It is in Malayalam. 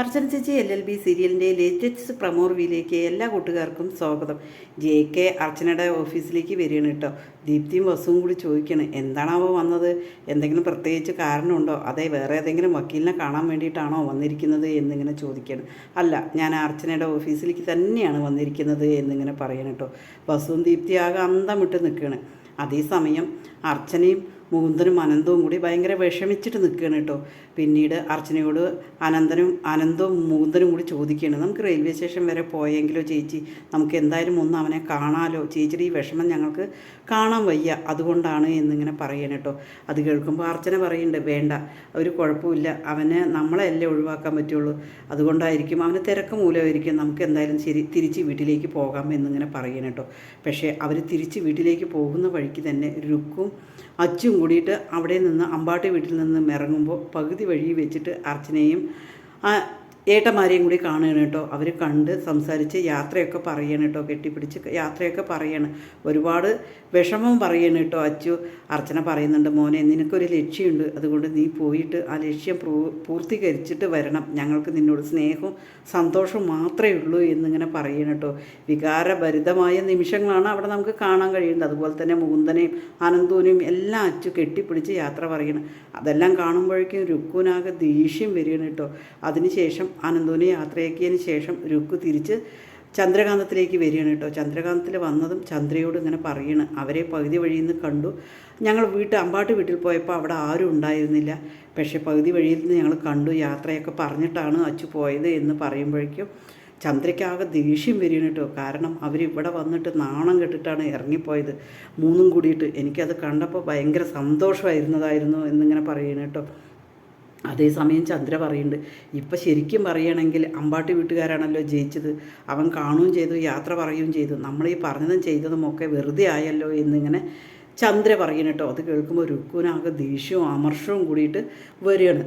അർച്ചന ചേച്ചി എൽ എൽ ബി സീരിയലിന്റെ ലേറ്റസ്റ്റ് പ്രമോ റിവ്യൂയിലേക്ക് എല്ലാ കൂട്ടുകാർക്കും സ്വാഗതം. ജെ കെ അർച്ചനയുടെ ഓഫീസിലേക്ക് വരികയാണ് കേട്ടോ. ദീപ്തിയും വസുവും കൂടി ചോദിക്കണം എന്താണാവോ വന്നത്? എന്തെങ്കിലും പ്രത്യേകിച്ച് കാരണമുണ്ടോ? അതേ വേറെ ഏതെങ്കിലും വക്കീലിനെ കാണാൻ വേണ്ടിയിട്ടാണോ വന്നിരിക്കുന്നത്? എന്നിങ്ങനെ ചോദിക്കണം അല്ല ഞാൻ അർച്ചനയുടെ ഓഫീസിലേക്ക് തന്നെയാണ് വന്നിരിക്കുന്നത് എന്നിങ്ങനെ പറയണം കേട്ടോ. വസുവും ദീപ്തി ആകെ അന്തമിട്ട് നിൽക്കുകയാണ്. അതേസമയം അർച്ചനയും മുകുന്ദനും അനന്തവും കൂടി ഭയങ്കര വിഷമിച്ചിട്ട് നിൽക്കുകയാണ് കേട്ടോ. പിന്നീട് അർച്ചനയോട് അനന്തനും അനന്തവും മുകുന്ദനും കൂടി ചോദിക്കുകയാണ് നമുക്ക് റെയിൽവേ സ്റ്റേഷൻ വരെ പോയെങ്കിലോ ചേച്ചി? നമുക്ക് എന്തായാലും ഒന്ന് അവനെ കാണാലോ? ചേച്ചിയുടെ ഈ വിഷമം ഞങ്ങൾക്ക് കാണാൻ വയ്യ അതുകൊണ്ടാണ് എന്നിങ്ങനെ പറയണം കേട്ടോ. അത് കേൾക്കുമ്പോൾ അർച്ചന പറയുന്നുണ്ട് വേണ്ട ഒരു കുഴപ്പമില്ല അവനെ നമ്മളെയല്ലേ ഒഴിവാക്കാൻ പറ്റുള്ളൂ. അതുകൊണ്ടായിരിക്കും അവന് തിരക്ക് മൂലമായിരിക്കും നമുക്ക് എന്തായാലും ശരി തിരിച്ച് വീട്ടിലേക്ക് പോകാം എന്നിങ്ങനെ പറയണം കേട്ടോ. പക്ഷേ അവർ തിരിച്ച് വീട്ടിലേക്ക് പോകുന്ന വഴിക്ക് തന്നെ രുക്കും അച്ചും കൂടിയിട്ട് അവിടെ നിന്ന് അമ്പാട്ടി വീട്ടിൽ നിന്ന് ഇറങ്ങുമ്പോൾ പകുതി വഴി വെച്ചിട്ട് അർച്ചനയും ആ ഏട്ടന്മാരെയും കൂടി കാണുകയാണ് കേട്ടോ. അവർ കണ്ട് സംസാരിച്ച് യാത്രയൊക്കെ പറയണം കേട്ടോ. കെട്ടിപ്പിടിച്ച് യാത്രയൊക്കെ പറയണം. ഒരുപാട് വിഷമം പറയണം കേട്ടോ അച്ചു. അർച്ചന പറയുന്നുണ്ട് മോനെ നിനക്കൊരു ലക്ഷ്യമുണ്ട്. അതുകൊണ്ട് നീ പോയിട്ട് ആ ലക്ഷ്യം പൂർത്തീകരിച്ചിട്ട് വരണം. ഞങ്ങൾക്ക് നിന്നോട് സ്നേഹവും സന്തോഷവും മാത്രമേ ഉള്ളൂ എന്നിങ്ങനെ പറയണം കേട്ടോ. വികാരഭരിതമായ നിമിഷങ്ങളാണ് അവിടെ നമുക്ക് കാണാൻ കഴിയുന്നത്. അതുപോലെ തന്നെ മുകുന്ദനെയും ആനന്ദൂനെയും എല്ലാം അച്ചു കെട്ടിപ്പിടിച്ച് യാത്ര പറയണം. അതെല്ലാം കാണുമ്പോഴേക്കും രുക്കുനാകെ ദേഷ്യം വരികയാണ് കേട്ടോ. അതിനുശേഷം അനന്തൂനെ യാത്രയാക്കിയതിന് ശേഷം രുക്ക് തിരിച്ച് ചന്ദ്രകാന്തത്തിലേക്ക് വരികയാണ് കേട്ടോ. ചന്ദ്രകാന്തത്തിൽ വന്നതും ചന്ദ്രയോട് ഇങ്ങനെ പറയണ്. അവരെ പകുതി വഴിയിൽ നിന്ന് കണ്ടു. ഞങ്ങൾ വീട്ടിൽ അമ്പാട്ട് വീട്ടിൽ പോയപ്പോൾ അവിടെ ആരും ഉണ്ടായിരുന്നില്ല. പക്ഷേ പകുതി വഴിയിൽ നിന്ന് ഞങ്ങൾ കണ്ടു. യാത്രയൊക്കെ പറഞ്ഞിട്ടാണ് അച്ചു പോയത് എന്ന് പറയുമ്പോഴേക്കും ചന്ദ്രയ്ക്കാകെ ദേഷ്യം വരികയാണ് കേട്ടോ. കാരണം അവരിവിടെ വന്നിട്ട് നാണം കെട്ടിട്ടാണ് ഇറങ്ങിപ്പോയത്. മൂന്നും കൂടിയിട്ട് എനിക്കത് കണ്ടപ്പോൾ ഭയങ്കര സന്തോഷമായിരുന്നതായിരുന്നു എന്നിങ്ങനെ പറയണ കേട്ടോ. അതേസമയം ചന്ദ്ര പറയുന്നുണ്ട് ഇപ്പം ശരിക്കും പറയുകയാണെങ്കിൽ അമ്പാട്ടി വീട്ടുകാരാണല്ലോ ജയിച്ചത്. അവൻ കാണുകയും ചെയ്തു യാത്ര പറയുകയും ചെയ്തു. നമ്മൾ ഈ പറഞ്ഞതും ചെയ്തതും ഒക്കെ വെറുതെ ആയല്ലോ എന്നിങ്ങനെ ചന്ദ്ര പറയുന്നു കേട്ടോ. അത് കേൾക്കുമ്പോൾ രുക്കുവിനാകെ ദേഷ്യവും അമർഷവും കൂടിയിട്ട് വരികയാണ്.